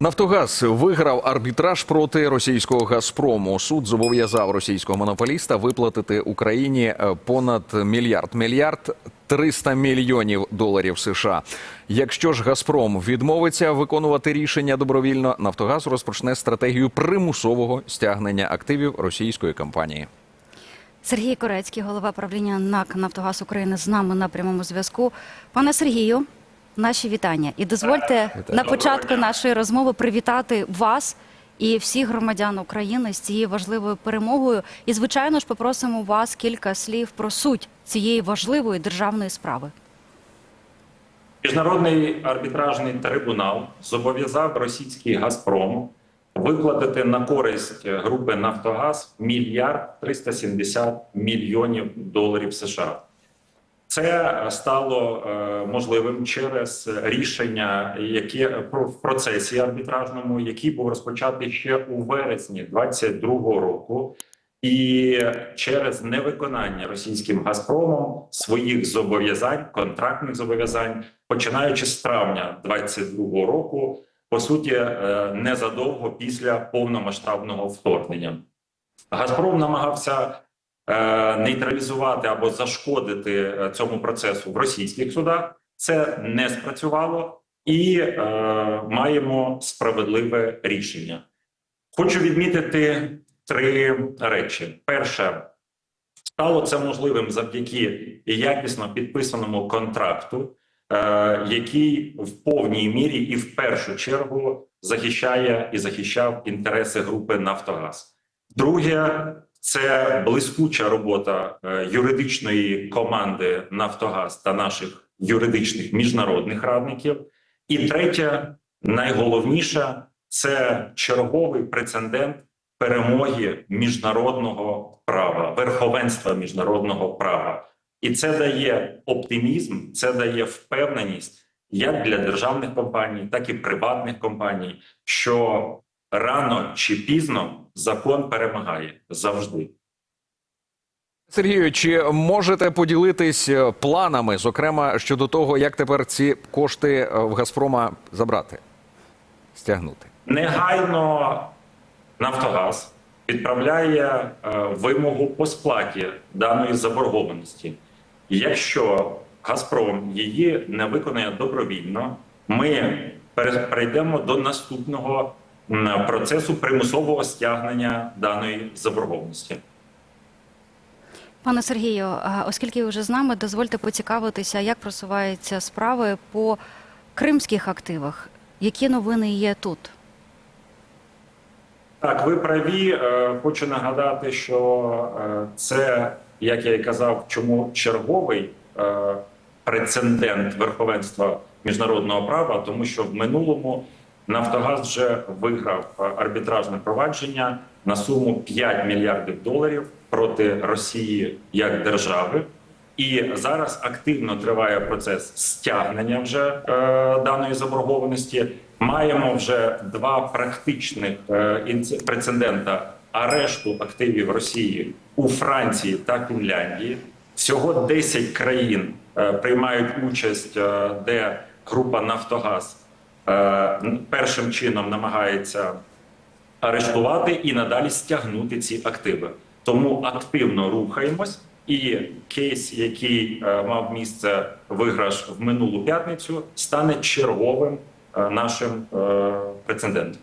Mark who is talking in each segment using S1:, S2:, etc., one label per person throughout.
S1: Нафтогаз виграв арбітраж проти російського Газпрому. Суд зобов'язав російського монополіста виплатити Україні е, понад мільярд мільярд 300 мільйонів доларів США. Якщо ж Газпром відмовиться виконувати рішення добровільно, Нафтогаз розпочне стратегію примусового стягнення активів російської компанії.
S2: Сергій Корецький, голова правління НАК Нафтогаз України, з нами на прямому зв'язку. Пане Сергію, наші вітання. І дозвольте на початку нашої розмови привітати вас і всіх громадян України з цією важливою перемогою. І, звичайно ж, попросимо вас кілька слів про суть цієї важливої державної справи.
S3: Міжнародний арбітражний трибунал зобов'язав російський Газпром виплатити на користь групи Нафтогаз мільярд 370 мільйонів доларів США. Це стало е, можливим через рішення, яке в процесі арбітражному, який був розпочатий ще у вересні 2022 року, і через невиконання російським Газпромом своїх зобов'язань, контрактних зобов'язань, починаючи з травня 2022 року, по суті, е, незадовго після повномасштабного вторгнення. Газпром намагався е, нейтралізувати або зашкодити е, цьому процесу в російських судах. Це не спрацювало, і е, маємо справедливе рішення. Хочу відмітити три речі: перше, стало це можливим завдяки якісно підписаному контракту, е, який в повній мірі і в першу чергу захищає і захищав інтереси групи Нафтогаз. Друге, це блискуча робота е, юридичної команди Нафтогаз та наших юридичних міжнародних радників. І третє, найголовніше, це черговий прецедент перемоги міжнародного права, верховенства міжнародного права. І це дає оптимізм, це дає впевненість як для державних компаній, так і приватних компаній, що рано чи пізно закон перемагає завжди.
S1: Сергію, чи можете поділитись е, планами, зокрема щодо того, як тепер ці кошти е, в Газпрома забрати, стягнути?
S3: Негайно Нафтогаз відправляє е, вимогу по сплаті даної заборгованості. Якщо Газпром її не виконає добровільно, ми перейдемо до наступного процесу примусового стягнення даної заборгованості.
S2: Пане Сергію, оскільки ви вже з нами, дозвольте поцікавитися, як просуваються справи по кримських активах. Які новини є тут?
S3: Так, ви праві. Е, Хочу нагадати, що е, це, як я і казав, чому черговий е, прецедент верховенства міжнародного права, тому що в минулому Нафтогаз вже виграв е, арбітражне провадження на суму 5 мільярдів доларів проти Росії як держави. І зараз активно триває процес стягнення вже е, даної заборгованості. Маємо вже два практичних е, прецедента арешту активів Росії у Франції та Фінляндії. Всього 10 країн е, приймають участь, е, де група Нафтогаз першим чином намагається арештувати і надалі стягнути ці активи. Тому активно рухаємось. І кейс, який е, мав місце виграш в минулу п'ятницю, стане черговим е, нашим е, прецедентом.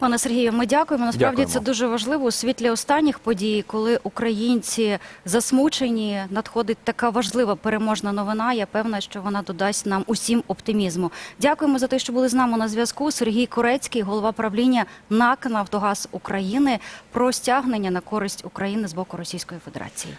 S2: Пане Сергію, ми дякуємо. Насправді
S1: Дякуємо.
S2: це дуже важливо у світлі останніх подій, коли українці засмучені, надходить така важлива переможна новина. Я певна, що вона додасть нам усім оптимізму. Дякуємо за те, що були з нами на зв'язку. Сергій Корецький, голова правління НАК «Нафтогаз України» про стягнення на користь України з боку Російської Федерації.